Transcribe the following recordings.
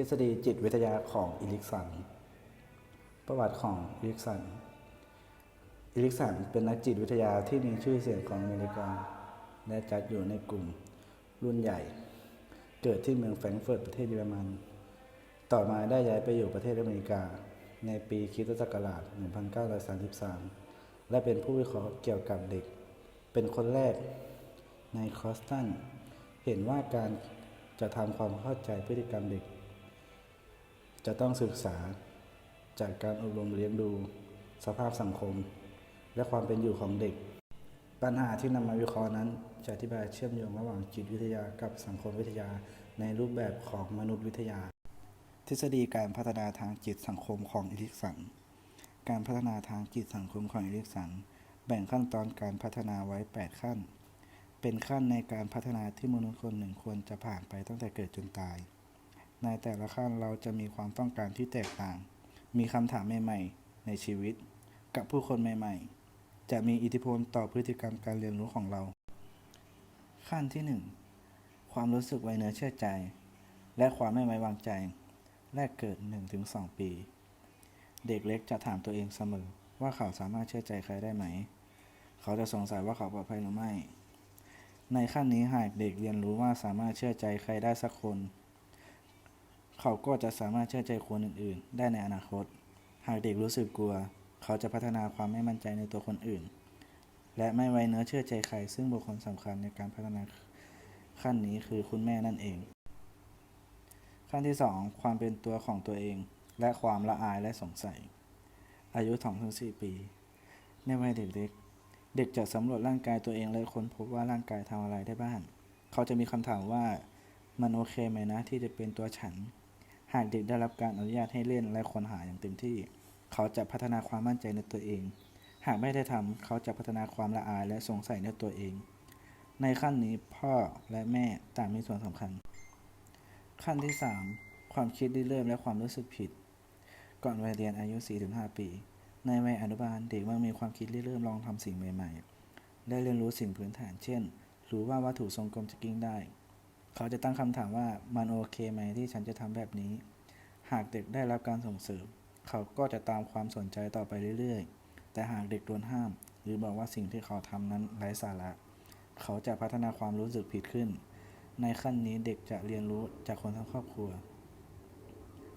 ทฤษฎีจิตวิทยาของอิลิกสัน ประวัติของอิลิกสัน อิลิกสันเป็นนักจิตวิทยาที่มีชื่อเสียงของอเมริกา และจัดอยู่ในกลุ่มรุ่นใหญ่ เกิดที่เมืองแฟรงก์เฟิร์ตประเทศเยอรมัน ต่อมาได้ย้ายไปอยู่ประเทศอเมริกา ในปีคิตศักราช 1933 และเป็นผู้วิเคราะห์เกี่ยวกับเด็ก เป็นคนแรกในคอสตันเห็นว่าการจะทำความเข้าใจพฤติกรรมเด็ก จะต้องศึกษาจากการอบรมเลี้ยงดูสภาพสังคม และความเป็นอยู่ของเด็ก ปัญหาที่นำมาวิเคราะห์นั้น จะอธิบายเชื่อมโยงระหว่างจิตวิทยากับสังคมวิทยาในรูปแบบของมนุษยวิทยา ทฤษฎีการพัฒนาทางจิตสังคมของอิริกสัน การพัฒนาทางจิตสังคมของอิริกสัน แบ่งขั้นตอนการพัฒนาไว้ 8 ขั้น เป็นขั้นในการพัฒนาที่มนุษย์คนหนึ่งควรจะผ่านไปตั้งแต่เกิดจนตาย ในแต่ละขั้นเราจะมีความต้องการที่แตกต่าง มีคำถามใหม่ๆ ในชีวิต กับผู้คนใหม่ ๆ จะมีอิทธิพลต่อพฤติกรรมการเรียนรู้ของเรา ขั้นที่ 1 ความรู้สึกไว้เนื้อเชื่อใจ และความไม่ไว้วางใจ แรกเกิด 1-2 ปี เด็กเล็กจะถามตัวเองเสมอ ว่าเขาสามารถเชื่อใจใครได้ไหม เขาจะสงสัยว่าเขาปลอดภัยหรือไม่ ในขั้นนี้หากเด็กเรียนรู้ว่าสามารถเชื่อใจใครได้สักคน เขาก็จะสามารถเชื่อใจคนอื่น ๆ ได้ในอนาคต หากเด็กรู้สึกกลัว เขาจะพัฒนาความไม่มั่นใจในตัวคนอื่น และไม่ไว้เนื้อเชื่อใจใคร ซึ่งบุคคลสำคัญในการพัฒนาขั้นนี้คือคุณแม่นั่นเอง ขั้นที่ 2 ความเป็นตัวของตัวเอง และความละอายและสงสัย อายุ2-4 ปี ในวัยเด็กเล็กเด็กจะสำรวจร่างกายตัวเองและค้นพบว่าร่างกายทำอะไรได้บ้าง เขาจะมีคำถามว่ามันโอเคไหมนะที่จะเป็นตัวฉัน หากเด็กได้รับการอนุญาตให้เล่นและค้นหาอย่างเต็มที่ เขาจะพัฒนาความมั่นใจในตัวเอง หากไม่ได้ทำเขาจะพัฒนาความละอายและสงสัยในตัวเอง ในขั้นนี้พ่อและแม่ต่างมีส่วนสำคัญ ขั้นที่ 3 ความคิดริเริ่มและความรู้สึกผิด ก่อนวัยเรียนอายุ 4-5 ปี ในวัยอนุบาลเด็กมักมีความคิดริเริ่มลองทำสิ่งใหม่ ๆ และเรียนรู้สิ่งพื้นฐาน เช่น รู้ว่าวัตถุทรงกลมจะกิ้งได้ เขาจะตั้งคำถามว่ามันโอเคไหมที่ฉันจะทำแบบนี้ หากเด็กได้รับการส่งเสริม เขาก็จะตามความสนใจต่อไปเรื่อยๆ แต่หากเด็กโดนห้าม หรือบอกว่าสิ่งที่เขาทำนั้นไร้สาระ เขาจะพัฒนาความรู้สึกผิดขึ้น ในขั้นนี้เด็กจะเรียนรู้จากคนทั้งครอบครัว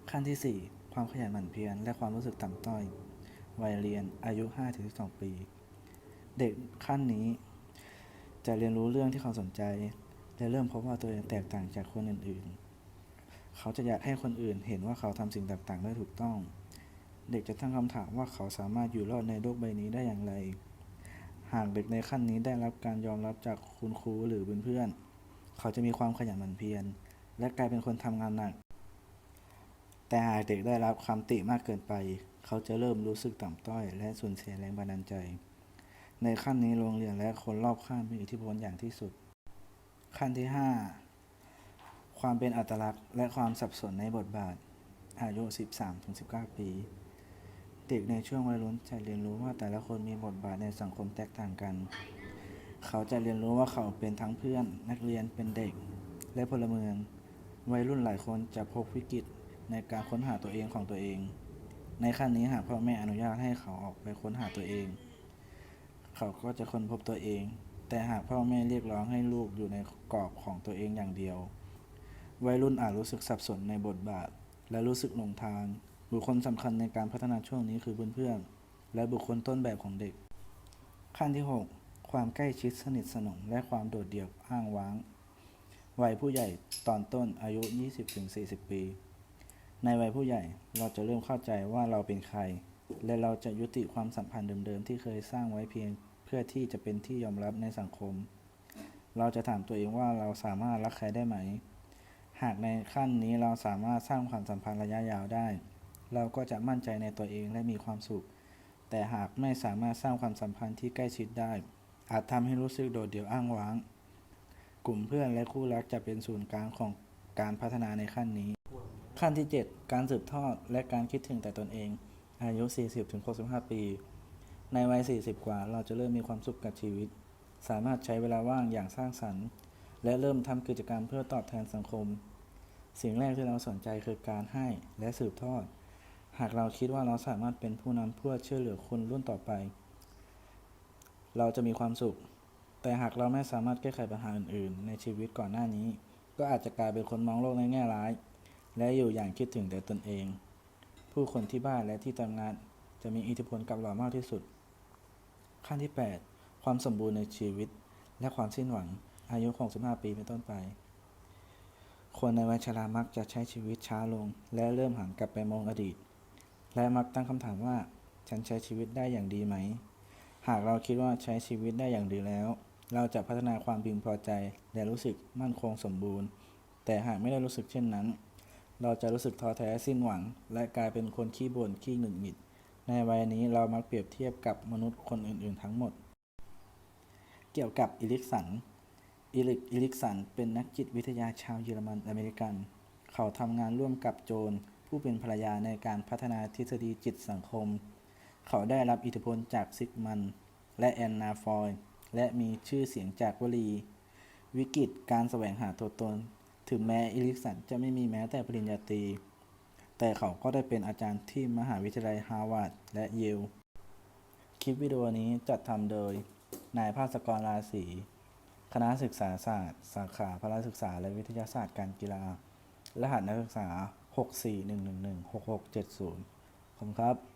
ขั้นที่ 4 ความขยันหมั่นเพียรและความรู้สึกต่ำต้อยวัยเรียนอายุ 5-12 ปี เด็กขั้นนี้จะเรียนรู้เรื่องที่เขาสนใจ และเริ่มพบว่าตัวเองแตกต่างจากคนอื่นๆ เขาจะอยากให้คนอื่นเห็นว่าเขาทำสิ่งต่างๆได้ถูกต้อง เด็กจะตั้งคำถามว่าเขาสามารถอยู่รอดในโลกใบนี้ได้อย่างไร หากเด็กในขั้นนี้ได้รับการยอมรับจากคุณครูหรือเพื่อนๆ เขาจะมีความขยันหมั่นเพียร และกลายเป็นคนทำงานหนัก แต่หากเด็กได้รับคำติมากเกินไป เขาจะเริ่มรู้สึกต่ำต้อย และสูญเสียแรงบันดาลใจ ในขั้นนี้โรงเรียนและคนรอบข้างมีอิทธิพลอย่างที่สุด ขั้นที่ 5 ความเป็นอัตลักษณ์และความสับสนในบทบาท อายุ 13-19 ปี เด็กในช่วงวัยรุ่นจะเรียนรู้ว่าแต่ละคนมีบทบาทในสังคมแตกต่างกัน เขาจะเรียนรู้ว่าเขาเป็นทั้งเพื่อน นักเรียนเป็นเด็ก และพลเมือง วัยรุ่นหลายคนจะพบวิกฤตในการค้นหาตัวเองของตัวเอง ในขั้นนี้หากพ่อแม่อนุญาตให้เขาออกไปค้นหาตัวเอง เขาก็จะค้นพบตัวเอง แต่หากพ่อแม่เรียกร้องให้ลูกอยู่ในกรอบของตัวเองอย่างเดียว วัยรุ่นอาจรู้สึกสับสนในบทบาท และรู้สึกหลงทาง บุคคลสำคัญในการพัฒนาช่วงนี้คือเพื่อนๆ และบุคคลต้นแบบของเด็ก ขั้นที่ 6 ความใกล้ชิดสนิทสนมและความโดดเดี่ยวอ้างว้าง วัยผู้ใหญ่ตอนต้นอายุ 20-40 ปี ในวัยผู้ใหญ่เราจะเริ่มเข้าใจว่าเราเป็นใคร และเราจะยุติความสัมพันธ์เดิมๆที่เคยสร้างไว้เพียง พื่อที่จะเป็นที่ยอมรับในสังคม เราจะถามตัวเองว่าเราสามารถรักใครได้ไหม หากในขั้นนี้เราสามารถสร้างความสัมพันธ์ระยะยาวได้ เราก็จะมั่นใจในตัวเองและมีความสุข แต่หากไม่สามารถสร้างความสัมพันธ์ที่ใกล้ชิดได้ อาจทำให้รู้สึกโดดเดี่ยวอ้างว้าง กลุ่มเพื่อนและคู่รักจะเป็นศูนย์กลางของการพัฒนาในขั้นนี้ ขั้นที่ 7 การสืบทอดและการคิดถึงแต่ตนเอง อายุ 40-65 ปี ในวัย 40 กว่า เราจะเริ่มมีความสุขกับชีวิต สามารถใช้เวลาว่างอย่างสร้างสรรค์ และเริ่มทำกิจกรรมเพื่อตอบแทนสังคม สิ่งแรกที่เราสนใจคือการให้และสืบทอด หากเราคิดว่าเราสามารถเป็นผู้นำเพื่อช่วยเหลือคนรุ่นต่อไป เราจะมีความสุข แต่หากเราไม่สามารถแก้ไขปัญหาอื่น ๆ ในชีวิตก่อนหน้านี้ ก็อาจจะกลายเป็นคนมองโลกในแง่ร้าย และอยู่อย่างคิดถึงแต่ตนเอง ผู้คนที่บ้านและที่ทำงานจะมีอิทธิพลกับเรามากที่สุด ขั้นที่ 8 ความสมบูรณ์ในชีวิต และความสิ้นหวัง อายุ 65 ปีเป็นต้นไป คนในวัยชรามักจะใช้ชีวิตช้าลง และเริ่มหันกลับไปมองอดีต และมักตั้งคำถามว่า ฉันใช้ชีวิตได้อย่างดีไหม หากเราคิดว่าใช้ชีวิตได้อย่างดีแล้ว เราจะพัฒนาความพึงพอใจ และรู้สึกมั่นคงสมบูรณ์ แต่หากไม่ได้รู้สึกเช่นนั้น เราจะรู้สึกท้อแท้สิ้นหวัง และกลายเป็นคนขี้บ่นขี้หงุดหงิด ในวัยนี้เรามักเปรียบเทียบกับมนุษย์คนอื่นๆทั้งหมด เกี่ยวกับอิลิกสันอิลิกอิลิกสันเป็นนักจิตวิทยาชาวเยอรมันอเมริกัน เขาทำงานร่วมกับโจนผู้เป็นภรรยาในการพัฒนาทฤษฎีจิตสังคม เขาได้รับอิทธิพลจากซิกมัน และแอนนาฟอยและมีชื่อเสียงจากวลี วิกฤตการแสวงหาตัวตน ถึงแม้อิลิกสันจะไม่มีแม้แต่ปริญญาตรี แต่เขาก็ได้เป็นอาจารย์ที่มหาวิทยาลัยฮาร์วาร์ดและเยล คลิปวิดีโอนี้จัดทำโดย นายภาสกรราศีคณะศึกษาศาสตร์ สาขาพละศึกษาและวิทยาศาสตร์การกีฬา รหัสนักศึกษา 641116670ขอบคุณครับ